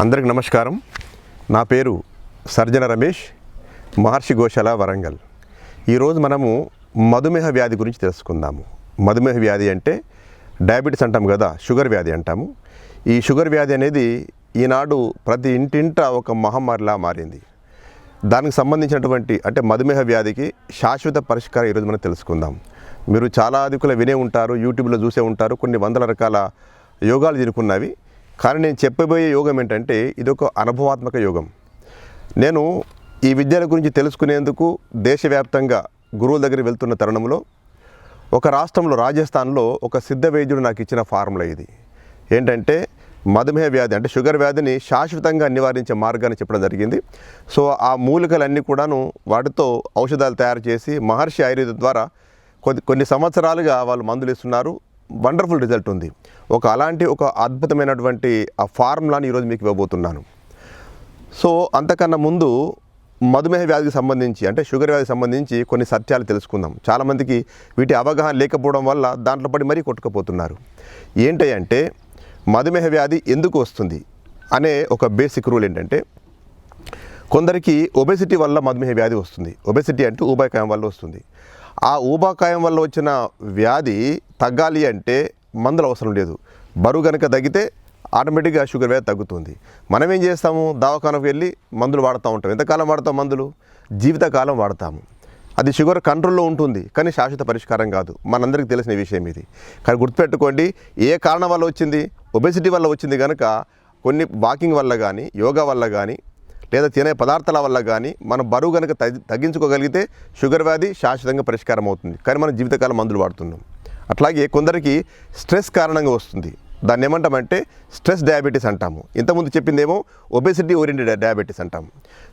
అందరికి నమస్కారం. నా పేరు సర్జన రమేష్ మహర్షి గోశాల వరంగల్. ఈరోజు మనము మధుమేహ వ్యాధి గురించి తెలుసుకుందాము. మధుమేహ వ్యాధి అంటే డయాబెటీస్ అంటాము కదా షుగర్ వ్యాధి అంటాము. ఈ షుగర్ వ్యాధి అనేది ఈనాడు ప్రతి ఇంటింట ఒక మహమ్మారిలా మారింది. దానికి సంబంధించినటువంటి అంటే మధుమేహ వ్యాధికి శాశ్వత పరిష్కారం ఈరోజు మనం తెలుసుకుందాం. మీరు చాలా అధికులు వినే ఉంటారు యూట్యూబ్లో చూసే ఉంటారు కొన్ని వందల రకాల యోగాలు తినుకున్నవి కానీ నేను చెప్పబోయే యోగం ఏంటంటే ఇది ఒక అనుభవాత్మక యోగం. నేను ఈ విద్యల గురించి తెలుసుకునేందుకు దేశవ్యాప్తంగా గురువుల దగ్గర వెళ్తున్న తరుణంలో ఒక రాష్ట్రంలో రాజస్థాన్లో ఒక సిద్ధ వైద్యుడు నాకు ఇచ్చిన ఫార్ములా ఇది. ఏంటంటే మధుమేహ వ్యాధి అంటే షుగర్ వ్యాధిని శాశ్వతంగా నివారించే మార్గాన్ని చెప్పడం జరిగింది. సో ఆ మూలికలన్నీ కూడాను వాటితో ఔషధాలు తయారు చేసి మహర్షి ఆయుర్వేదం ద్వారా కొద్ది కొన్ని సంవత్సరాలుగా వాళ్ళు మందులు ఇస్తున్నారు. వండర్ఫుల్ రిజల్ట్ ఉంది. ఒక అలాంటి ఒక అద్భుతమైనటువంటి ఆ ఫార్ములాని ఈరోజు మీకు ఇవ్వబోతున్నాను. సో అంతకన్నా ముందు మధుమేహ వ్యాధికి సంబంధించి అంటే షుగర్ వ్యాధికి సంబంధించి కొన్ని సత్యాలు తెలుసుకుందాం. చాలామందికి వీటి అవగాహన లేకపోవడం వల్ల దాంట్లో పడి మరీ కొట్టుకుపోతున్నారు. ఏంటంటే మధుమేహ వ్యాధి ఎందుకు వస్తుంది అనే ఒక బేసిక్ రూల్ ఏంటంటే కొందరికి ఒబెసిటీ వల్ల మధుమేహ వ్యాధి వస్తుంది. ఒబెసిటీ అంటే ఊబాకాయం వల్ల వస్తుంది. ఆ ఊబాకాయం వల్ల వచ్చిన వ్యాధి తగ్గాలి అంటే మందులు అవసరం లేదు. బరువు కనుక తగ్గితే ఆటోమేటిక్గా షుగర్ వ్యాధి తగ్గుతుంది. మనం ఏం చేస్తాము? దవాఖానకు వెళ్ళి మందులు వాడుతూ ఉంటాం. ఎంతకాలం వాడతాం మందులు? జీవితకాలం వాడతాము. అది షుగర్ కంట్రోల్లో ఉంటుంది కానీ శాశ్వత పరిష్కారం కాదు. మనందరికీ తెలిసిన విషయం ఇది. కానీ గుర్తుపెట్టుకోండి ఏ కారణం వల్ల వచ్చింది? ఒబెసిటీ వల్ల వచ్చింది కనుక కొన్ని వాకింగ్ వల్ల కానీ యోగా వల్ల కానీ లేదా తినే పదార్థాల వల్ల కానీ మనం బరువు కనుక తగ్గించుకోగలిగితే షుగర్ వ్యాధి శాశ్వతంగా పరిష్కారం అవుతుంది. కానీ మనం జీవితకాలం మందులు వాడుతున్నాం. అట్లాగే కొందరికి స్ట్రెస్ కారణంగా వస్తుంది. దాన్ని ఏమంటామంటే స్ట్రెస్ డయాబెటీస్ అంటాము. ఇంతకుముందు చెప్పిందేమో ఒబెసిటీ ఓరియంటెడ్ డయాబెటీస్ అంటాము.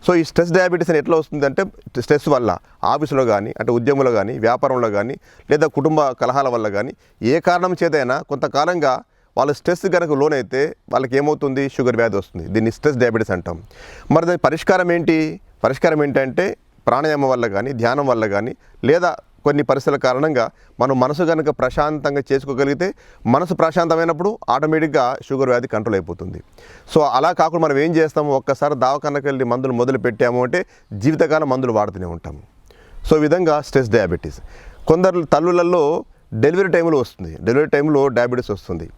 సో ఈ స్ట్రెస్ డయాబెటీస్ అని ఎట్లా వస్తుంది అంటే స్ట్రెస్ వల్ల ఆఫీసులో కానీ అంటే ఉద్యమంలో కానీ వ్యాపారంలో కానీ లేదా కుటుంబ కలహాల వల్ల కానీ ఏ కారణం చేతైనా కొంతకాలంగా వాళ్ళు స్ట్రెస్ కనుక లోనైతే వాళ్ళకి ఏమవుతుంది? షుగర్ వ్యాధి వస్తుంది. దీన్ని స్ట్రెస్ డయాబెటీస్ అంటాం. మరి దాని పరిష్కారం ఏంటి? పరిష్కారం ఏంటంటే ప్రాణాయామం వల్ల కానీ ధ్యానం వల్ల కానీ లేదా కొన్ని పరిస్థితుల కారణంగా మనం మనసు కనుక ప్రశాంతంగా చేసుకోగలిగితే మనసు ప్రశాంతమైనప్పుడు ఆటోమేటిక్గా షుగర్ వ్యాధి కంట్రోల్ అయిపోతుంది. సో అలా కాకుండా మనం ఏం చేస్తాము? ఒక్కసారి దావకన్నకి వెళ్ళి మందులు మొదలు పెట్టాము అంటే జీవితకాలం మందులు వాడుతూనే ఉంటాము. సో విధంగా స్ట్రెస్ డయాబెటీస్. కొందరు తల్లులలో డెలివరీ టైంలో వస్తుంది. డెలివరీ టైంలో డయాబెటీస్ వస్తుంది.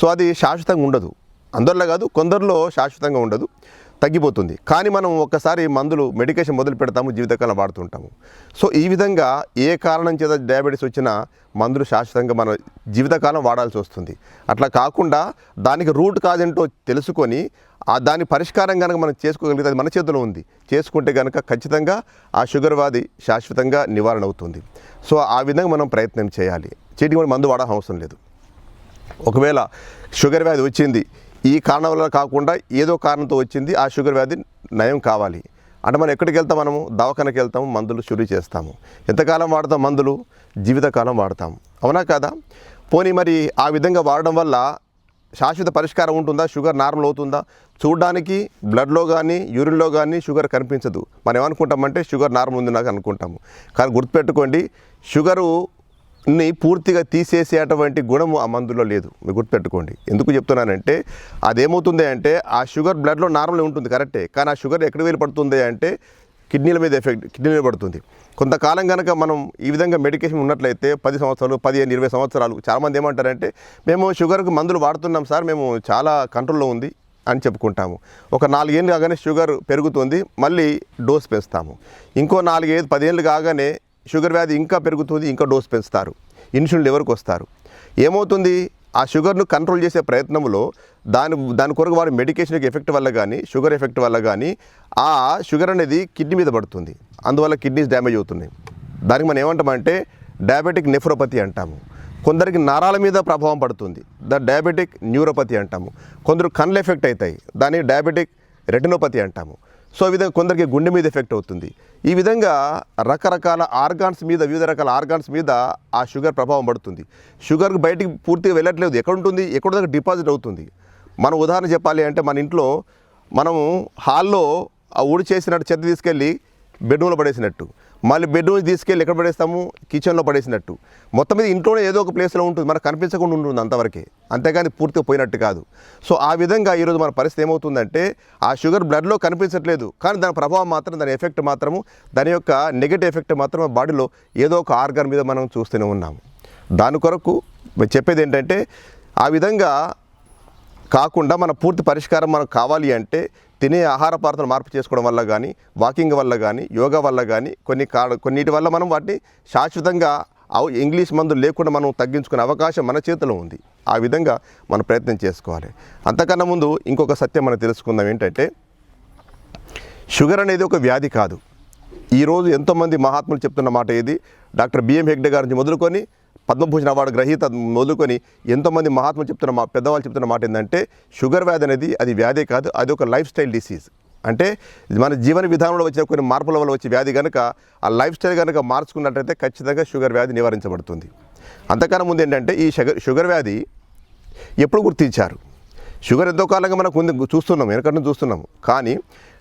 సో అది శాశ్వతంగా ఉండదు. అందరిలో కాదు కొందరిలో శాశ్వతంగా ఉండదు. తగ్గిపోతుంది. కానీ మనం ఒక్కసారి మందులు మెడికేషన్ మొదలు పెడతాము జీవితకాలం వాడుతుంటాము. సో ఈ విధంగా ఏ కారణం చేత డయాబెటీస్ వచ్చినా మందులు శాశ్వతంగా మన జీవితకాలం వాడాల్సి వస్తుంది. అట్లా కాకుండా దానికి రూట్ కాజ్ ఏంటో తెలుసుకొని ఆ దాని పరిష్కారం కనుక మనం చేసుకోగలిగితే అది మన చేతిలో ఉంది. చేసుకుంటే కనుక ఖచ్చితంగా ఆ షుగర్ వ్యాధి శాశ్వతంగా నివారణ అవుతుంది. సో ఆ విధంగా మనం ప్రయత్నం చేయాలి. చీటికి మందు వాడాల్సిన అవసరం లేదు. ఒకవేళ షుగర్ వ్యాధి వచ్చింది ఈ కారణం వల్ల కాకుండా ఏదో కారణంతో వచ్చింది. ఆ షుగర్ వ్యాధి నయం కావాలి. అంటే మనం ఎక్కడికి వెళ్తాం మనము? దవాఖానకి వెళ్తాము మందులు షురు చేస్తాము. ఎంతకాలం వాడతాం మందులు? జీవితకాలం వాడతాం. అవునా కాదా? పోనీ మరి ఆ విధంగా వాడడం వల్ల శాశ్వత పరిష్కారం ఉంటుందా? షుగర్ నార్మల్ అవుతుందా? చూడడానికి బ్లడ్లో కానీ యూరిన్లో కానీ షుగర్ కనిపించదు. మనం ఏమనుకుంటామంటే షుగర్ నార్మల్ ఉంది నాకు అనుకుంటాము. కానీ గుర్తుపెట్టుకోండి షుగరు ని పూర్తిగా తీసేసేటువంటి గుణము ఆ మందులో లేదు. మీరు గుర్తుపెట్టుకోండి. ఎందుకు చెప్తున్నానంటే అదేమవుతుంది అంటే ఆ షుగర్ బ్లడ్లో నార్మల్ ఉంటుంది కరెక్టే. కానీ ఆ షుగర్ ఎక్కడ వెళ్ళి పడుతుంది అంటే కిడ్నీల మీద ఎఫెక్ట్ కిడ్నీ మీద పడుతుంది. కొంతకాలం కనుక మనం ఈ విధంగా మెడికేషన్ ఉన్నట్లయితే పది సంవత్సరాలు పదిహేను ఇరవై సంవత్సరాలు చాలామంది ఏమంటారంటే మేము షుగర్కి మందులు వాడుతున్నాం సార్ మేము చాలా కంట్రోల్లో ఉంది అని చెప్పుకుంటాము. ఒక నాలుగేళ్ళు కాగానే షుగర్ పెరుగుతుంది మళ్ళీ డోస్ పెంచుతాము. ఇంకో నాలుగైదు పదేళ్ళు కాగానే షుగర్ వ్యాధి ఇంకా పెరుగుతుంది ఇంకా డోస్ పెంచుతారు. ఇన్సులిన్ ఎవరికి వస్తారు ఏమవుతుంది? ఆ షుగర్ను కంట్రోల్ చేసే ప్రయత్నంలో దాని దాని కొరకు వారి మెడికేషన్ ఎఫెక్ట్ వల్ల కానీ షుగర్ ఎఫెక్ట్ వల్ల కానీ ఆ షుగర్ అనేది కిడ్నీ మీద పడుతుంది. అందువల్ల కిడ్నీస్ డ్యామేజ్ అవుతున్నాయి. దానికి మనం ఏమంటామంటే డయాబెటిక్ నెఫ్రోపతి అంటాము. కొందరికి నరాల మీద ప్రభావం పడుతుంది. ద డయాబెటిక్ న్యూరోపతి అంటాము. కొందరు కళ్ళు ఎఫెక్ట్ అవుతాయి. దాన్ని డయాబెటిక్ రెటినోపతి అంటాము. సో ఈ విధంగా కొందరికి గుండె మీద ఎఫెక్ట్ అవుతుంది. ఈ విధంగా రకరకాల ఆర్గాన్స్ మీద వివిధ రకాల ఆర్గాన్స్ మీద ఆ షుగర్ ప్రభావం పడుతుంది. షుగర్ బయటికి పూర్తిగా వెళ్ళట్లేదు. ఎక్కడ ఉంటుంది? ఎక్కడ దగ్గర డిపాజిట్ అవుతుంది. మనం ఉదాహరణ చెప్పాలి అంటే మన ఇంట్లో మనము హాల్లో ఆ ఊడి చేసినట్టు చెత్త తీసుకెళ్ళి బెడ్రూమ్లో పడేసినట్టు. మళ్ళీ బెడ్రూమ్ తీసుకెళ్ళి ఎక్కడ పడేస్తాము? కిచెన్లో పడేసినట్టు. మొత్తం మీద ఇంట్లోనే ఏదో ఒక ప్లేస్లో ఉంటుంది. మనకు కనిపించకుండా ఉంటుంది అంతవరకే. అంతేగాని పూర్తిగా పోయినట్టు కాదు. సో ఆ విధంగా ఈరోజు మన పరిస్థితి ఏమవుతుందంటే ఆ షుగర్ బ్లడ్లో కనిపించట్లేదు. కానీ దాని ప్రభావం మాత్రం దాని ఎఫెక్ట్ మాత్రము దాని యొక్క నెగటివ్ ఎఫెక్ట్ మాత్రం బాడీలో ఏదో ఒక ఆర్గన్ మీద మనం చూస్తూనే ఉన్నాము. దాని కొరకు చెప్పేది ఏంటంటే ఆ విధంగా కాకుండా మన పూర్తి పరిష్కారం మనకు కావాలి అంటే తినే ఆహార పదార్థాలు మార్పు చేసుకోవడం వల్ల కానీ వాకింగ్ వల్ల కానీ యోగా వల్ల కానీ కొన్ని కాడ కొన్నిటి వల్ల మనం వాటిని శాశ్వతంగా అవ్- ఇంగ్లీష్ మందులు లేకుండా మనం తగ్గించుకునే అవకాశం మన చేతిలో ఉంది. ఆ విధంగా మనం ప్రయత్నం చేసుకోవాలి. అంతకన్నా ముందు ఇంకొక సత్యం మనం తెలుసుకుందాం ఏంటంటే షుగర్ అనేది ఒక వ్యాధి కాదు. ఈరోజు ఎంతోమంది మహాత్ములు చెప్తున్న మాట ఏది? డాక్టర్ బిఎం హెగ్డే గారి నుంచి మొదలుకొని పద్మభూషణ అవార్డు గ్రహీత మొదలుకొని ఎంతోమంది మహాత్ములు చెప్తున్న మా పెద్దవాళ్ళు చెప్తున్న మాట ఏంటంటే షుగర్ వ్యాధి అనేది అది వ్యాధి కాదు అది ఒక లైఫ్ స్టైల్ డిసీజ్. అంటే మన జీవన విధానంలో వచ్చిన కొన్ని మార్పుల వల్ల వచ్చే వ్యాధి కనుక ఆ లైఫ్ స్టైల్ కనుక మార్చుకున్నట్లయితే ఖచ్చితంగా షుగర్ వ్యాధి నివారించబడుతుంది. అంతకన్నా ముందు ఏంటంటే ఈ షుగర్ షుగర్ వ్యాధి ఎప్పుడు గుర్తించారు? షుగర్ ఎంతో కాలంగా మనకు ఉంది చూస్తున్నాం వెనకటి చూస్తున్నాము. కానీ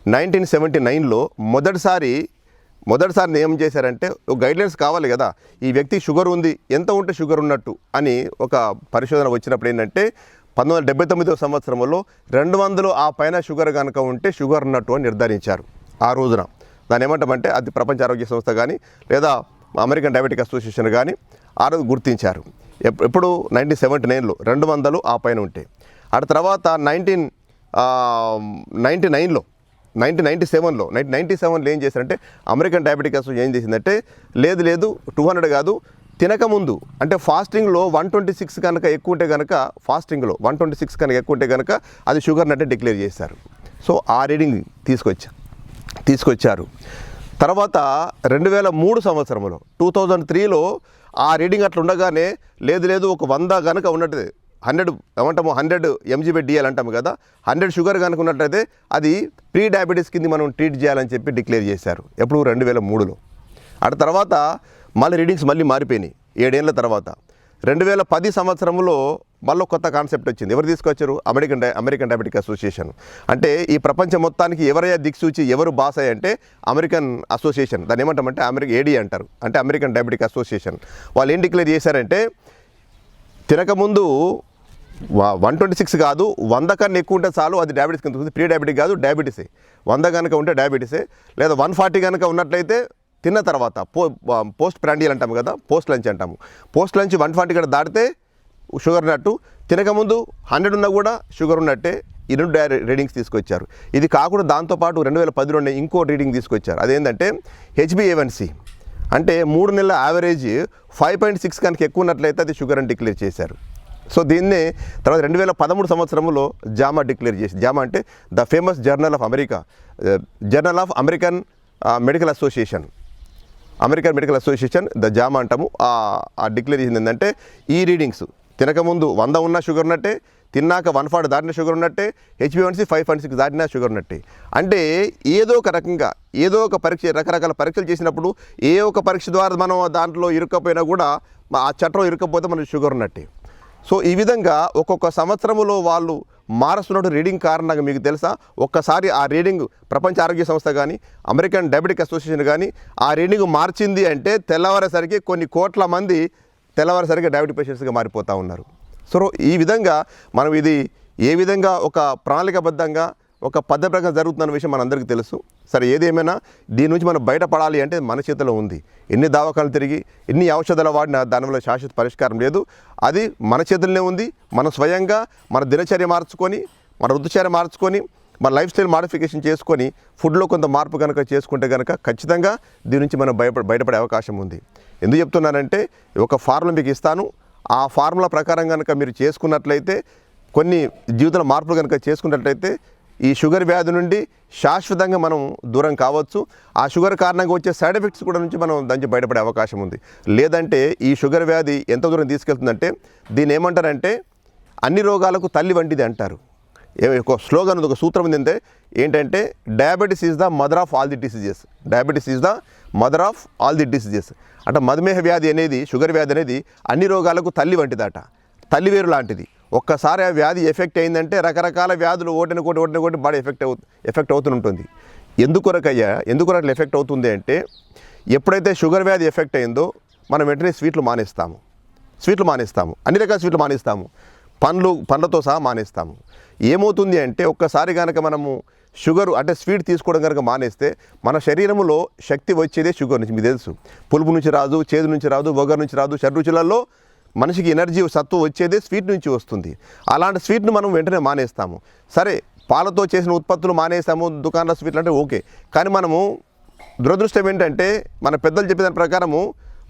నైన్టీన్ సెవెంటీ నైన్లో మొదటిసారి మొదటిసారి ఏం చేశారంటే ఒక గైడ్లైన్స్ కావాలి కదా ఈ వ్యక్తి షుగర్ ఉంది ఎంత ఉంటే షుగర్ ఉన్నట్టు అని ఒక పరిశోధన వచ్చినప్పుడు ఏంటంటే పంతొమ్మిది వందల డెబ్బై తొమ్మిదో సంవత్సరంలో రెండు వందలు ఆ పైన షుగర్ కనుక ఉంటే షుగర్ ఉన్నట్టు అని నిర్ధారించారు ఆ రోజున. దాన్ని ఏమంటామంటే అది ప్రపంచ ఆరోగ్య సంస్థ కానీ లేదా అమెరికన్ డయాబెటిక్ అసోసియేషన్ కానీ ఆ రోజు గుర్తించారు. ఎప్పుడు? నైన్టీన్ సెవెంటీ నైన్లో రెండు వందలు ఆ పైన ఉంటే. ఆ తర్వాత నైన్టీన్ నైంటీ నైన్లో నైన్టీన్ నైంటీ సెవెన్లో నైన్టీన్ నైంటీ సెవెన్లో ఏం చేశారంటే అమెరికన్ డయాబెటిక్ అసోసియేషన్ ఏం చేసిందంటే లేదు లేదు టూ హండ్రెడ్ కాదు తినకముందు అంటే ఫాస్టింగ్లో వన్ ట్వంటీ సిక్స్ కనుక ఎక్కువ ఉంటే కనుక ఫాస్టింగ్లో వన్ ట్వంటీ సిక్స్ కనుక ఎక్కువ ఉంటే కనుక అది షుగర్ నట్టే డిక్లేర్ చేశారు. సో ఆ రీడింగ్ తీసుకొచ్చా తీసుకొచ్చారు. తర్వాత రెండు వేల మూడు సంవత్సరంలో టూ థౌజండ్ త్రీలో ఆ రీడింగ్ అట్లా ఉండగానే లేదు లేదు ఒక వంద కనుక ఉన్నట్టు హండ్రెడ్ ఏమంటాము హండ్రెడ్ ఎంజీబీ డిఎల్ అంటాము కదా హండ్రెడ్ షుగర్ కనుకున్నట్లయితే అది ప్రీ డయాబెటీస్ కింద మనం ట్రీట్ చేయాలని చెప్పి డిక్లేర్ చేశారు. ఎప్పుడు రెండు వేల మూడులో. ఆ తర్వాత మళ్ళీ రీడింగ్స్ మళ్ళీ మారిపోయినాయి ఏడేళ్ళ తర్వాత. రెండు వేల పది సంవత్సరంలో మళ్ళీ కొత్త కాన్సెప్ట్ వచ్చింది. ఎవరు తీసుకొచ్చారు? అమెరికన్ డై అమెరికన్ డయాబెటిక్ అసోసియేషన్. అంటే ఈ ప్రపంచం మొత్తానికి ఎవరయ్యా దిక్సూచి ఎవరు బాస్ అయ్యి అంటే అమెరికన్ అసోసియేషన్. దాన్ని ఏమంటామంటే అమెరికా ఏడీ అంటారు. అంటే అమెరికన్ డయాబెటిక్ అసోసియేషన్. వాళ్ళు ఏం డిక్లేర్ చేశారంటే తినకముందు వన్ ట్వంటీ సిక్స్ కాదు వంద కన్నా ఎక్కువ ఉంటే చాలు అది డయాబెటీస్ కింద వస్తుంది ప్రీ డయాబెటిక్ కాదు డయాబెటీసే వంద కనుక ఉంటే డయాబెటీసే లేదా వన్ ఫార్టీ కనుక ఉన్నట్లయితే తిన్న తర్వాత పో పోస్ట్ ప్రాండియల్ అంటాము కదా పోస్ట్ లంచ్ అంటాము. పోస్ట్ లంచ్ వన్ ఫార్టీ కూడా దాటితే షుగర్ ఉన్నట్టు తినకముందు హండ్రెడ్ ఉన్నా కూడా షుగర్ ఉన్నట్టే ఈ రెండు రీడింగ్స్ తీసుకొచ్చారు. ఇది కాకుండా దాంతోపాటు రెండు వేల పదిలోనే ఇంకో రీడింగ్ తీసుకొచ్చారు. అదేంటంటే హెచ్బిఏవన్సి అంటే మూడు నెలల యావరేజ్ ఫైవ్ పాయింట్ సిక్స్ కనుక ఎక్కువ ఉన్నట్లయితే అది షుగర్ అని డిక్లేర్ చేశారు. సో దీన్నే తర్వాత రెండు వేల పదమూడు సంవత్సరంలో జామా డిక్లేర్ చేసింది. జామా అంటే the famous journal of America journal of American medical association American medical association the JAMA అంటాము. ఆ- డిక్లేర్ చేసింది ఏంటంటే ఈ రీడింగ్స్ తినకముందు వంద ఉన్న షుగర్ ఉన్నట్టే తిన్నాక వన్ ఫార్టీ దాటిన షుగర్ ఉన్నట్టే H B one C five point six దాటిన షుగర్ ఉన్నట్టే. అంటే ఏదో ఒక రకంగా ఏదో ఒక పరీక్ష రకరకాల పరీక్షలు చేసినప్పుడు ఏ ఒక పరీక్ష ద్వారా మనం దాంట్లో ఇరుక్కపోయినా కూడా ఆ చట్టం ఇరుక్కపోతే మనకి షుగర్ ఉన్నట్టే. సో ఈ విధంగా ఒక్కొక్క సంవత్సరంలో వాళ్ళు మారుస్తున్నట్టు రీడింగ్ కారణంగా మీకు తెలుసా? ఒక్కసారి ఆ రీడింగ్ ప్రపంచ ఆరోగ్య సంస్థ కానీ అమెరికన్ డయాబెటిక్ అసోసియేషన్ కానీ ఆ రీడింగ్ మార్చింది అంటే తెల్లవారేసరికి కొన్ని కోట్ల మంది తెల్లవారేసరికి డయాబెటిక్ పేషెంట్స్గా మారిపోతూ ఉన్నారు. సో ఈ విధంగా మనం ఇది ఏ విధంగా ఒక ప్రణాళికబద్ధంగా ఒక పద్ధతి ప్రకారం జరుగుతున్న విషయం మనందరికీ తెలుసు. సరే ఏదేమైనా దీని నుంచి మనం బయటపడాలి అంటే మన చేతిలో ఉంది. ఎన్ని దావకాలు తిరిగి ఎన్ని ఔషధాలు వాడినా దానివల్ల శాశ్వత పరిష్కారం లేదు. అది మన చేతుల్లోనే ఉంది. మనం స్వయంగా మన దినచర్య మార్చుకొని మన ఋతుచర్య మార్చుకొని మన లైఫ్ స్టైల్ మాడిఫికేషన్ చేసుకొని ఫుడ్లో కొంత మార్పు కనుక చేసుకుంటే కనుక ఖచ్చితంగా దీని నుంచి మనం భయపడ బయటపడే అవకాశం ఉంది. ఎందుకు చెప్తున్నానంటే ఒక ఫార్ములా మీకు ఇస్తాను. ఆ ఫార్ములా ప్రకారం కనుక మీరు చేసుకున్నట్లయితే కొన్ని జీవితంలో మార్పులు కనుక చేసుకున్నట్లయితే ఈ షుగర్ వ్యాధి నుండి శాశ్వతంగా మనం దూరం కావచ్చు. ఆ షుగర్ కారణంగా వచ్చే సైడ్ ఎఫెక్ట్స్ కూడా నుంచి మనం దానికి బయటపడే అవకాశం ఉంది. లేదంటే ఈ షుగర్ వ్యాధి ఎంత దూరం తీసుకెళ్తుందంటే దీన్ని ఏమంటారంటే అన్ని రోగాలకు తల్లి వంటిది అంటారు. ఏ- ఒక స్లోగన్ ఉంది ఒక సూత్రం ఉంది ఏంటంటే ఏంటంటే diabetes is the mother of all the diseases diabetes is the mother of all the diseases అంటే మధుమేహ వ్యాధి అనేది షుగర్ వ్యాధి అనేది అన్ని రోగాలకు తల్లి వంటిదట. తల్లి వేరు లాంటిది. ఒక్కసారి ఆ వ్యాధి ఎఫెక్ట్ అయిందంటే రకరకాల వ్యాధులు ఓటిన కోటి ఓటిన కోటి బాడీ ఎఫెక్ట్ అవు ఎఫెక్ట్ అవుతుంటుంది. ఎందుకొరకయ్యా ఎందుకు అట్లా ఎఫెక్ట్ అవుతుంది అంటే ఎప్పుడైతే షుగర్ వ్యాధి ఎఫెక్ట్ అయిందో మనం వెంటనే స్వీట్లు మానేస్తాము. స్వీట్లు మానేస్తాము. అన్ని రకాల స్వీట్లు మానేస్తాము. పండ్లు పండ్లతో సహా మానేస్తాము. ఏమవుతుంది అంటే ఒక్కసారి కనుక మనము షుగర్ అంటే స్వీట్ తీసుకోవడం కనుక మానేస్తే మన శరీరంలో శక్తి వచ్చేదే షుగర్ నుంచి మీకు తెలుసు. పులుపు నుంచి రాదు చేదు నుంచి రాదు వగర్ నుంచి రాదు షడ్రుచులలో మనిషికి ఎనర్జీ సత్తు వచ్చేదే స్వీట్ నుంచి వస్తుంది. అలాంటి స్వీట్ను మనం వెంటనే మానేస్తాము. సరే పాలతో చేసిన ఉత్పత్తులు మానేస్తాము దుకాణంలో స్వీట్లు అంటే ఓకే. కానీ మనము దురదృష్టం ఏంటంటే మన పెద్దలు చెప్పిన ప్రకారము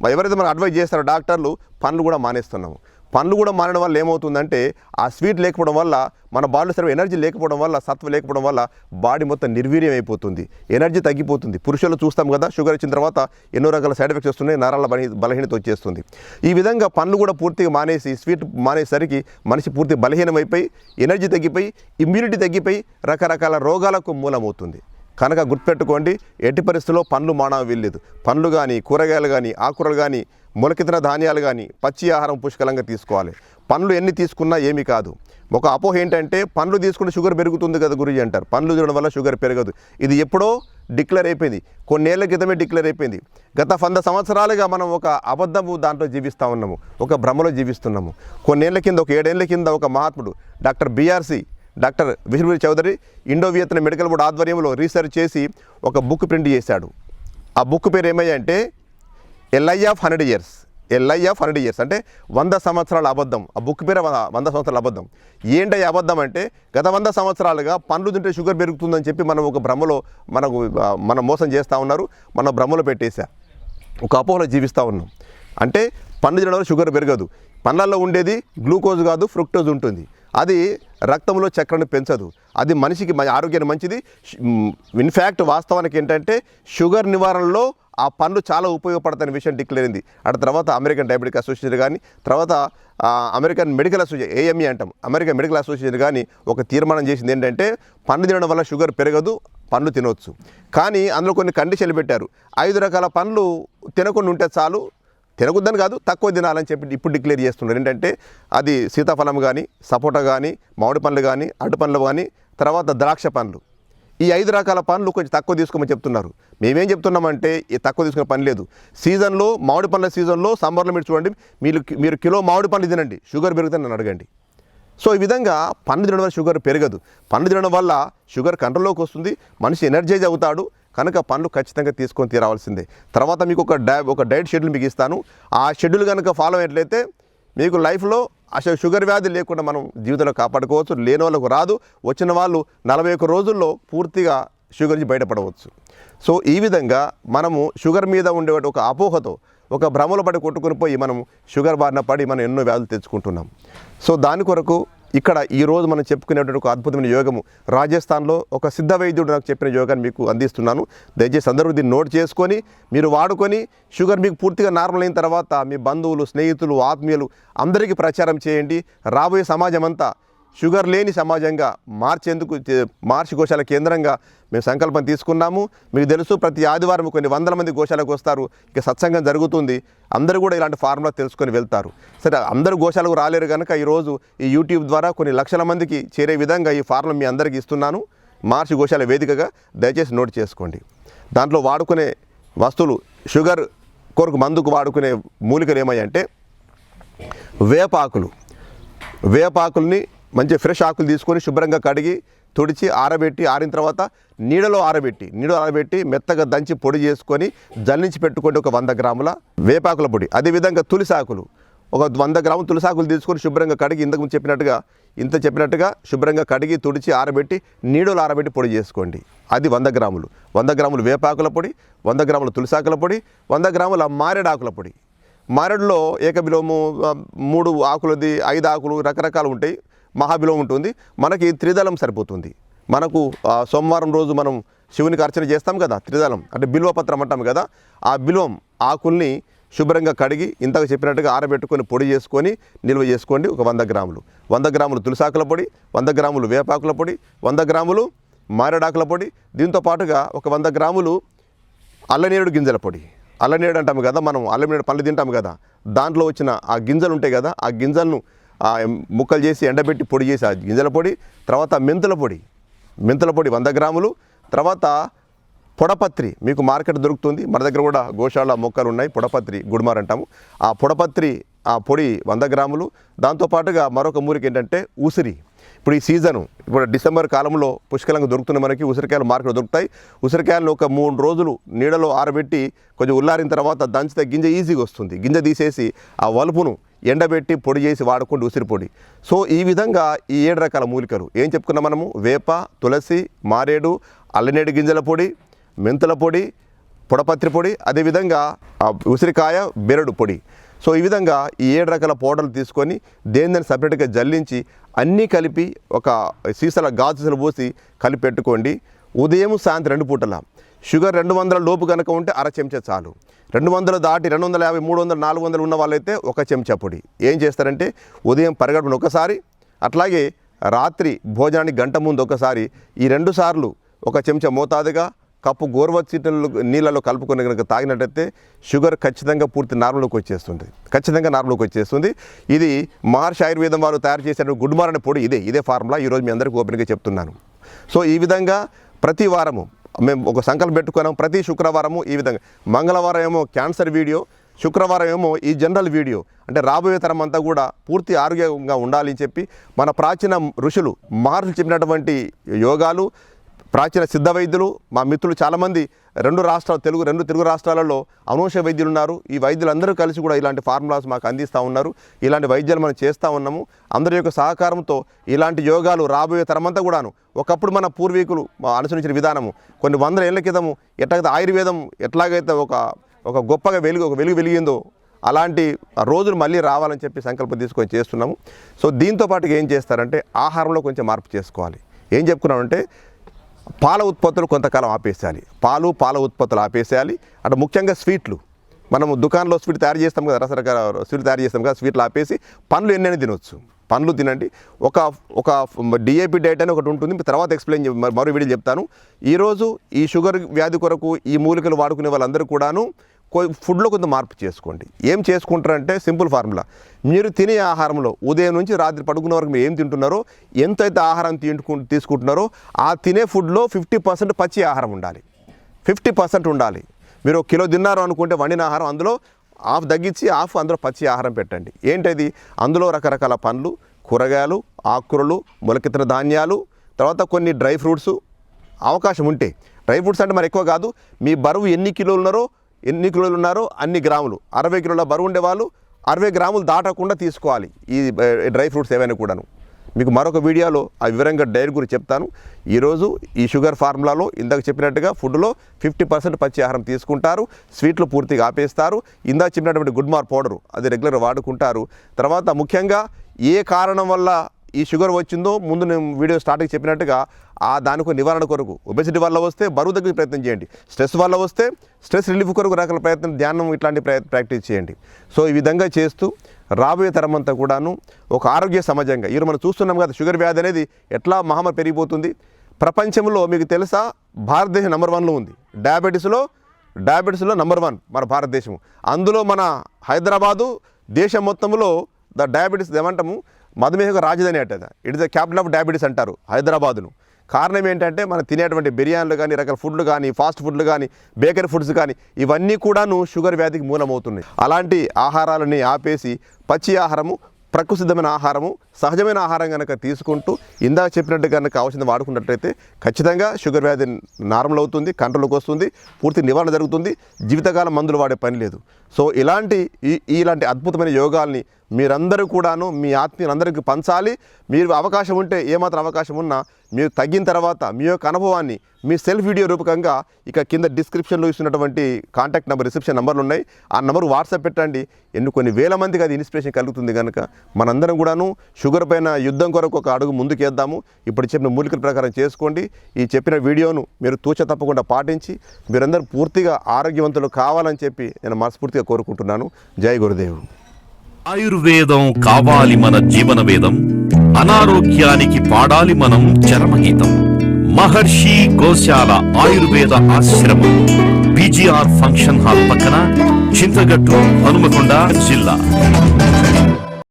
ఎవరైతే మనం అడ్వైజ్ చేస్తారో డాక్టర్లు పనులు కూడా మానేస్తున్నాము. పండ్లు కూడా మారడం వల్ల ఏమవుతుందంటే ఆ స్వీట్ లేకపోవడం వల్ల మన బాడీలో సరే ఎనర్జీ లేకపోవడం వల్ల సత్వ లేకపోవడం వల్ల బాడీ మొత్తం నిర్వీర్యం అయిపోతుంది. ఎనర్జీ తగ్గిపోతుంది. పురుషులు చూస్తాం కదా షుగర్ వచ్చిన తర్వాత ఎన్నో రకాల సైడ్ ఎఫెక్ట్స్ వస్తున్నాయి నరాల బలహీనత వచ్చేస్తుంది. ఈ విధంగా పండ్లు కూడా పూర్తిగా మానేసి స్వీట్ మానేసరికి మనిషి పూర్తి బలహీనమైపోయి ఎనర్జీ తగ్గిపోయి ఇమ్యూనిటీ తగ్గిపోయి రకరకాల రోగాలకు మూలమవుతుంది. కనుక గుర్తుపెట్టుకోండి ఎట్టి పరిస్థితుల్లో పండ్లు మానవ వీల్లేదు. పండ్లు కానీ కూరగాయలు కానీ ఆకుకూరలు కానీ మొలకెత్తిన ధాన్యాలు కానీ పచ్చి ఆహారం పుష్కలంగా తీసుకోవాలి. పండ్లు ఎన్ని తీసుకున్నా ఏమీ కాదు. ఒక అపోహ ఏంటంటే పండ్లు తీసుకుంటే షుగర్ పెరుగుతుంది కదా గురించి అంటారు. పండ్లు తినడం వల్ల షుగర్ పెరగదు. ఇది ఎప్పుడో డిక్లేర్ అయిపోయింది. కొన్నేళ్ళ క్రితమే డిక్లేర్ అయిపోయింది. గత వంద సంవత్సరాలుగా మనం ఒక అబద్ధము దాంట్లో జీవిస్తూ ఉన్నాము. ఒక భ్రమలో జీవిస్తున్నాము. కొన్నేళ్ళ కింద ఒక ఏడేళ్ళ కింద ఒక మహాత్ముడు doctor B R C doctor Vishnuveer Chowdary Indo వియత్న medical board ఆధ్వర్యంలో రీసెర్చ్ చేసి ఒక బుక్ ప్రింట్ చేశాడు. ఆ బుక్ పేరు ఏమయ్యంటే L I of hundred years. L I of hundred years అంటే వంద సంవత్సరాల అబద్ధం. ఆ బుక్ పేరు వంద సంవత్సరాల అబద్ధం. ఏంటి అబద్ధం అంటే గత వంద సంవత్సరాలుగా పండ్లు తింటే షుగర్ పెరుగుతుందని చెప్పి మనం ఒక భ్రమలో మనకు మనం మోసం చేస్తూ ఉన్నారు మన భ్రమలో పెట్టేశా. ఒక అపోహలో జీవిస్తూ ఉన్నాం. అంటే పండు తినడం వల్ల షుగర్ పెరగదు. పండ్లలో ఉండేది గ్లూకోజ్ కాదు ఫ్రుక్టోజ్ ఉంటుంది. అది రక్తంలో చక్కెరను పెంచదు. అది మనిషికి మ- ఆరోగ్యానికి మంచిది. ఇన్ఫ్యాక్ట్ వాస్తవానికి ఏంటంటే షుగర్ నివారణలో ఆ పండ్లు చాలా ఉపయోగపడతాయనే విషయం డిక్లేర్ అయింది. అటు తర్వాత అమెరికన్ డయాబెటిక్ అసోసియేషన్ కానీ తర్వాత అమెరికన్ మెడికల్ అసోసియేషన్ ఏఎంఈ అంటాం. అమెరికన్ మెడికల్ అసోసియేషన్ కానీ ఒక తీర్మానం చేసింది ఏంటంటే పండ్లు తినడం వల్ల షుగర్ పెరగదు పండ్లు తినవచ్చు కానీ అందులో కొన్ని కండిషన్లు పెట్టారు. ఐదు రకాల పండ్లు తినకుండా ఉంటే చాలు తినకూడదని కాదు తక్కువ తినాలని చెప్పి ఇప్పుడు డిక్లేర్ చేస్తున్నారు. ఏంటంటే అది సీతాఫలం కానీ సపోటా కానీ మామిడి పండ్లు కానీ అరటి పండ్లు కానీ తర్వాత ద్రాక్ష పండ్లు. ఈ ఐదు రకాల పండ్లు కొంచెం తక్కువ తీసుకోమని చెప్తున్నారు. మేమేం చెప్తున్నామంటే ఈ తక్కువ తీసుకునే పని లేదు. సీజన్లో మామిడి పండ్ల సీజన్లో సమ్మర్లో మీరు చూడండి మీరు మీరు కిలో మామిడి పండ్లు తినండి షుగర్ పెరుగుతుంది నన్ను అడగండి. సో ఈ విధంగా పండ్లు తినడం వల్ల షుగర్ పెరగదు. పండ్లు తినడం వల్ల షుగర్ కంట్రోల్లోకి వస్తుంది మనిషి ఎనర్జైజ్ అవుతాడు కనుక పండ్లు ఖచ్చితంగా తీసుకొని తీరాల్సిందే. తర్వాత మీకు ఒక డై ఒక డైట్ షెడ్యూల్ మీకు ఇస్తాను. ఆ షెడ్యూల్ కనుక ఫాలో అయినట్లయితే మీకు లైఫ్లో అసలు షుగర్ వ్యాధి లేకుండా మనం జీవితంలో కాపాడుకోవచ్చు. లేని వాళ్ళకు రాదు. వచ్చిన వాళ్ళు నలభై ఒక్క రోజుల్లో పూర్తిగా షుగర్ నుంచి బయటపడవచ్చు. సో ఈ విధంగా మనము షుగర్ మీద ఉండే ఒక అపోహతో ఒక భ్రమలో పడి కొట్టుకుని పోయి మనం షుగర్ బారిన పడి మనం ఎన్నో వ్యాధులు తెచ్చుకుంటున్నాం. సో దాని కొరకు ఇక్కడ ఈ రోజు మనం చెప్పుకునేటువంటి ఒక అద్భుతమైన యోగము. రాజస్థాన్లో ఒక సిద్ధ వైద్యుడు నాకు చెప్పిన యోగాన్ని మీకు అందిస్తున్నాను. దయచేసి అందరూ దీన్ని నోట్ చేసుకొని మీరు వాడుకొని షుగర్ మీకు పూర్తిగా నార్మల్ అయిన తర్వాత మీ బంధువులు స్నేహితులు ఆత్మీయులు అందరికీ ప్రచారం చేయండి. రాబోయే సమాజం అంతా షుగర్ లేని సమాజంగా మార్చేందుకు మార్చి గోశాల కేంద్రంగా మేము సంకల్పం తీసుకున్నాము. మీకు తెలుసు ప్రతి ఆదివారం కొన్ని వందల మంది గోశాలకు వస్తారు. ఇక సత్సంగం జరుగుతుంది. అందరూ కూడా ఇలాంటి ఫార్ములా తెలుసుకొని వెళ్తారు. సరే అందరూ గోశాలకు రాలేరు కనుక ఈరోజు ఈ యూట్యూబ్ ద్వారా కొన్ని లక్షల మందికి చేరే విధంగా ఈ ఫార్ములా మీ అందరికీ ఇస్తున్నాను. మార్చి గోశాల వేదికగా దయచేసి నోట్ చేసుకోండి. దాంట్లో వాడుకునే వస్తువులు షుగర్ కొరకు మందుకు వాడుకునే మూలికలు ఏమయ్యంటే వేపాకులు. వేపాకుల్ని మంచి ఫ్రెష్ ఆకులు తీసుకొని శుభ్రంగా కడిగి తుడిచి ఆరబెట్టి ఆరిన తర్వాత నీడలో ఆరబెట్టి నీడలో ఆరబెట్టి మెత్తగా దంచి పొడి చేసుకొని జల్లించి పెట్టుకోండి ఒక వంద గ్రాముల వేపాకుల పొడి. అదేవిధంగా తులసాకులు ఒక వంద గ్రాముల తులసాకులు తీసుకొని శుభ్రంగా కడిగి ఇంతకు చెప్పినట్టుగా ఇంత చెప్పినట్టుగా శుభ్రంగా కడిగి తుడిచి ఆరబెట్టి నీడలో ఆరబెట్టి పొడి చేసుకోండి. అది వంద గ్రాములు. వంద గ్రాములు వేపాకుల పొడి వంద గ్రాముల తులసాకుల పొడి వంద గ్రాముల మారేడాకుల పొడి. మారేడులో ఏకబిలోము మూడు ఆకులది ఐదు ఆకులు రకరకాలు ఉంటాయి. మహాబిలం ఉంటుంది. మనకి త్రిదళం సరిపోతుంది. మనకు సోమవారం రోజు మనం శివునికి అర్చన చేస్తాం కదా త్రిదళం. అంటే బిల్వపత్రం అంటాం కదా ఆ బిల్వం ఆకుల్ని శుభ్రంగా కడిగి ఇంతగా చెప్పినట్టుగా ఆరబెట్టుకొని పొడి చేసుకొని నిల్వ చేసుకోండి ఒక వంద గ్రాములు. వంద గ్రాములు తులసాకుల పొడి వంద గ్రాములు వేపాకుల పొడి వంద గ్రాములు మారేడాకుల పొడి దీంతో పాటుగా ఒక వంద గ్రాములు అల్లనేరుడు గింజల పొడి. అల్లనేడు అంటాము కదా మనం అల్లనేడు పళ్ళు తింటాము కదా దాంట్లో వచ్చిన ఆ గింజలు ఉంటాయి కదా ఆ గింజలను ముక్కలు చేసి ఎండబెట్టి పొడి చేసి గింజల పొడి తర్వాత మెంతుల పొడి. మెంతుల పొడి వంద గ్రాములు తర్వాత పొడపత్రి మీకు మార్కెట్ దొరుకుతుంది. మన దగ్గర కూడా గోశాల మొక్కలు ఉన్నాయి పొడపత్రి గుడిమార్ అంటాము. ఆ పొడపత్రి ఆ పొడి వంద గ్రాములు. దాంతోపాటుగా మరొక మూరికి ఏంటంటే ఉసిరి. ఇప్పుడు ఈ సీజను ఇప్పుడు డిసెంబర్ కాలంలో పుష్కలంగా దొరుకుతున్న మనకి ఉసిరికాయలు మార్కెట్ దొరుకుతాయి. ఉసిరికాయలను ఒక మూడు రోజులు నీడలో ఆరబెట్టి కొంచెం ఉల్లారిన తర్వాత దంచితే గింజ ఈజీగా వస్తుంది. గింజ తీసేసి ఆ వలుపును ఎండబెట్టి పొడి చేసి వాడకుండా ఉసిరిపొడి. సో ఈ విధంగా ఈ ఏడు రకాల మూలికలు. ఏం చెప్పుకున్నాం మనము? వేప తులసి మారేడు అల్లనేడు గింజల పొడి మెంతుల పొడి పొడపత్రి పొడి అదేవిధంగా ఉసిరికాయ బెరడు పొడి. సో ఈ విధంగా ఈ ఏడు రకాల పౌడర్లు తీసుకొని దేని సపరేట్గా జల్లించి అన్నీ కలిపి ఒక సీసాల గాజుసలు పోసి కలిపి పెట్టుకోండి. ఉదయం సాయంత్రం రెండు పూటల. షుగర్ రెండు వందల లోపు కనుక ఉంటే అర చెంచా చాలు. రెండు వందలు దాటి రెండు వందల యాభై మూడు వందలు నాలుగు వందలు ఉన్న వాళ్ళైతే ఒక చెంచా పొడి. ఏం చేస్తారంటే ఉదయం పరిగడుపున ఒకసారి అట్లాగే రాత్రి భోజనానికి గంట ముందు ఒకసారి ఈ రెండు సార్లు ఒక చెంచా మోతాదుగా కప్పు గోరువచ్చిటలు నీళ్ళలో కలుపుకొని కనుక తాగినట్టయితే షుగర్ ఖచ్చితంగా పూర్తి నార్మల్కి వచ్చేస్తుంది. ఖచ్చితంగా నార్మల్కి వచ్చేస్తుంది. ఇది మహర్షి ఆయుర్వేదం వారు తయారు చేసిన గుడ్ మార్నింగ్ పొడి ఇదే ఇదే ఫార్ములా. ఈరోజు మీ అందరికీ ఓపెన్గా చెప్తున్నాను. సో ఈ విధంగా ప్రతి వారము మేము ఒక సంకల్పం పెట్టుకున్నాం. ప్రతి శుక్రవారము ఈ విధంగా. మంగళవారం ఏమో క్యాన్సర్ వీడియో శుక్రవారం ఏమో ఈ జనరల్ వీడియో. అంటే రాబోయే తరం అంతా కూడా పూర్తి ఆరోగ్యంగా ఉండాలని చెప్పి మన ప్రాచీన ఋషులు మహర్షులు చెప్పినటువంటి యోగాలు ప్రాచీన సిద్ధ వైద్యులు మా మిత్రులు చాలామంది రెండు రాష్ట్రాలు తెలుగు రెండు తెలుగు రాష్ట్రాలలో అనూష వైద్యులు ఉన్నారు. ఈ వైద్యులందరూ కలిసి కూడా ఇలాంటి ఫార్ములాస్ మాకు అందిస్తూ ఉన్నారు. ఇలాంటి వైద్యాలు మనం చేస్తూ ఉన్నాము. అందరి యొక్క సహకారంతో ఇలాంటి యోగాలు రాబోయే తరమంతా కూడాను ఒకప్పుడు మన పూర్వీకులు మా అనుసరించిన విధానము. కొన్ని వందల ఏళ్ళ క్రితము ఎట్లాగైతే ఆయుర్వేదం ఎట్లాగైతే ఒక ఒక గొప్పగా వెలుగు ఒక వెలుగు వెలిగిందో అలాంటి రోజులు మళ్ళీ రావాలని చెప్పి సంకల్పం తీసుకొని చేస్తున్నాము. సో దీంతో పాటుగా ఏం చేస్తారంటే ఆహారంలో కొంచెం మార్పు చేసుకోవాలి. ఏం చెప్పుకున్నామంటే పాల ఉత్పత్తులు కొంతకాలం ఆపేసేయాలి. పాలు పాల ఉత్పత్తులు ఆపేసేయాలి. అంటే ముఖ్యంగా స్వీట్లు. మనము దుకాణంలో స్వీట్ తయారు చేస్తాం కదా రసరకాల స్వీట్ తయారు చేస్తాం కదా స్వీట్లు ఆపేసి పండ్లు ఎన్నైనా తినొచ్చు. పండ్లు తినండి. ఒక ఒక డిఏపి డైట్ అని ఒకటి ఉంటుంది. తర్వాత ఎక్స్ప్లెయిన్ మరో వీడియో చెప్తాను. ఈరోజు ఈ షుగర్ వ్యాధి కొరకు ఈ మూలికలు వాడుకునే వాళ్ళందరూ కూడాను ఫుడ్లో కొంత మార్పు చేసుకోండి. ఏం చేసుకుంటారంటే సింపుల్ ఫార్ములా. మీరు తినే ఆహారంలో ఉదయం నుంచి రాత్రి పడుకునే వరకు మీరు ఏం తింటున్నారో ఎంతైతే ఆహారం తీసుకు తీసుకుంటున్నారో ఆ తినే ఫుడ్లో ఫిఫ్టీ పర్సెంట్ పచ్చి ఆహారం ఉండాలి. ఫిఫ్టీ పర్సెంట్ ఉండాలి. మీరు ఒక కిలో తిన్నారు అనుకుంటే వండిన ఆహారం అందులో హాఫ్ తగ్గించి హాఫ్ అందులో పచ్చి ఆహారం పెట్టండి. ఏంటది? అందులో రకరకాల పండ్లు కూరగాయలు ఆకుకూరలు మొలకెత్తిన ధాన్యాలు తర్వాత కొన్ని డ్రై ఫ్రూట్స్ అవకాశం ఉంటే. డ్రై ఫ్రూట్స్ అంటే మరి ఎక్కువ కాదు. మీ బరువు ఎన్ని కిలోలు ఉన్నారో ఎన్ని కిలోలు ఉన్నారో అన్ని గ్రాములు. అరవై కిలోల బరువు ఉండేవాళ్ళు అరవై గ్రాములు దాటకుండా తీసుకోవాలి ఈ డ్రై ఫ్రూట్స్ ఏవైనా కూడాను. మీకు మరొక వీడియోలో ఆ వివరంగా డైరీ గురించి చెప్తాను. ఈరోజు ఈ షుగర్ ఫార్ములాలో ఇందాక చెప్పినట్టుగా ఫుడ్లో ఫిఫ్టీ పర్సెంట్ పచ్చి ఆహారం తీసుకుంటారు. స్వీట్లు పూర్తిగా ఆపేస్తారు. ఇందాక చెప్పినటువంటి గుడ్ మార్ పౌడరు అది రెగ్యులర్ వాడుకుంటారు. తర్వాత ముఖ్యంగా ఏ కారణం వల్ల ఈ షుగర్ వచ్చిందో ముందు నేను వీడియో స్టార్టింగ్ చెప్పినట్టుగా ఆ దానికి నివారణ కొరకు ఒబెసిటీ వల్ల వస్తే బరువు తగ్గే ప్రయత్నం చేయండి. స్ట్రెస్ వల్ల వస్తే స్ట్రెస్ రిలీఫ్ కొరకు రకాల ప్రయత్నం ధ్యానం ఇట్లాంటి ప్రాక్టీస్ చేయండి. సో ఈ విధంగా చేస్తూ రాబోయే తరం అంతా కూడాను ఒక ఆరోగ్య సమాజంగా ఈరోజు మనం చూస్తున్నాం కదా షుగర్ వ్యాధి అనేది ఎట్లా మహమ్మారి పెరిగిపోతుంది. ప్రపంచంలో మీకు తెలుసా భారతదేశం నెంబర్ వన్లో ఉంది. డయాబెటీస్లో డయాబెటీస్లో నెంబర్ వన్ మన భారతదేశం అందులో మన హైదరాబాదు దేశం మొత్తంలో ద డయాబెటీస్ ఏమంటాము మధుమేహ రాజధాని అంట it is the capital of diabetes అంటారు హైదరాబాదును. కారణం ఏంటంటే మనం తినేటువంటి బిర్యానీలు కానీ రకాల ఫుడ్లు కానీ ఫాస్ట్ ఫుడ్లు కానీ బేకరీ ఫుడ్స్ కానీ ఇవన్నీ కూడాను షుగర్ వ్యాధికి మూలమవుతున్నాయి. అలాంటి ఆహారాలని ఆపేసి పచ్చి ఆహారము ప్రకృతిసిద్ధమైన ఆహారము సహజమైన ఆహారం కనుక తీసుకుంటూ ఇందాక చెప్పినట్టు కనుక ఔషధం వాడుకున్నట్లయితే ఖచ్చితంగా షుగర్ వ్యాధి నార్మల్ అవుతుంది కంట్రోల్కి వస్తుంది పూర్తి నివారణ జరుగుతుంది జీవితకాలం మందులు వాడే పని లేదు. సో ఇలాంటి ఈ ఇలాంటి అద్భుతమైన యోగాల్ని మీరందరూ కూడాను మీ ఆత్మీయులందరికీ పంచాలి. మీరు అవకాశం ఉంటే ఏమాత్రం అవకాశం ఉన్నా మీరు తగ్గిన తర్వాత మీ యొక్క అనుభవాన్ని మీ సెల్ఫ్ వీడియో రూపకంగా ఇక కింద డిస్క్రిప్షన్లో ఇస్తున్నటువంటి కాంటాక్ట్ నెంబర్ రిసెప్షన్ నెంబర్లు ఉన్నాయి. ఆ నెంబర్ వాట్సాప్ పెట్టండి. ఎన్ని కొన్ని వేల మందికి అది ఇన్స్పిరేషన్ కలుగుతుంది కనుక మనందరం కూడాను షుగర్ పైన యుద్ధం కొరకు ఒక అడుగు ముందుకేద్దాము ఇప్పుడు చెప్పిన మూలికల ప్రకారం చేసుకోండి. ఈ చెప్పిన వీడియోను మీరు తూచ తప్పకుండా పాటించి మీరందరూ పూర్తిగా ఆరోగ్యవంతులు కావాలని చెప్పి నేను మనస్ఫూర్తిగా కోరుకుంటున్నాను. జై గురుదేవ్. ఆయుర్వేదం కావాలి మన జీవన వేదం అనారోగ్యానికి పాడాలి మనం చరమగీతం. మహర్షి గోశాల ఆయుర్వేద ఆశ్రమం బీజీఆర్ ఫంక్షన్ హాల్ పక్కన చింతగట్టు హనుమకొండ జిల్లా.